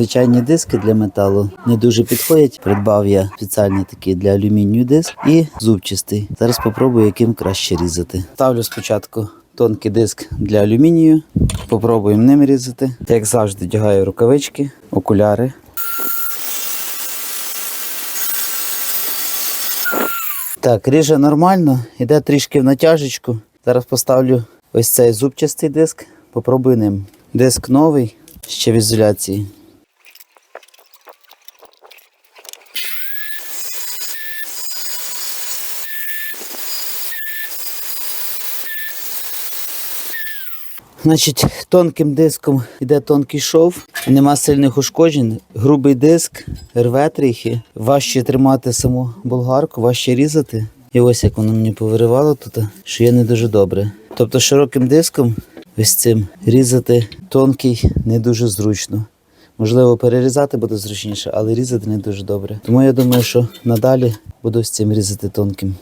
звичайні диски для металу не дуже підходять. Придбав я спеціальний такий для алюмінію диск і зубчастий. Зараз попробую, яким краще різати. Ставлю спочатку тонкий диск для алюмінію. Попробуємо ним різати. Як завжди, одягаю рукавички, окуляри. Так, ріже нормально, йде трішки в натяжечку. Зараз поставлю ось цей зубчастий диск, попробую ним. Диск новий, ще в ізоляції. Значить, тонким диском йде тонкий шов, нема сильних ушкоджень. Грубий диск, рве трохи, важче тримати саму болгарку, важче різати. І ось як воно мені повиривало тут, що є не дуже добре. Тобто широким диском, ось цим, різати тонкий не дуже зручно. Можливо, перерізати буде зручніше, але різати не дуже добре. Тому я думаю, що надалі буду з цим різати тонким.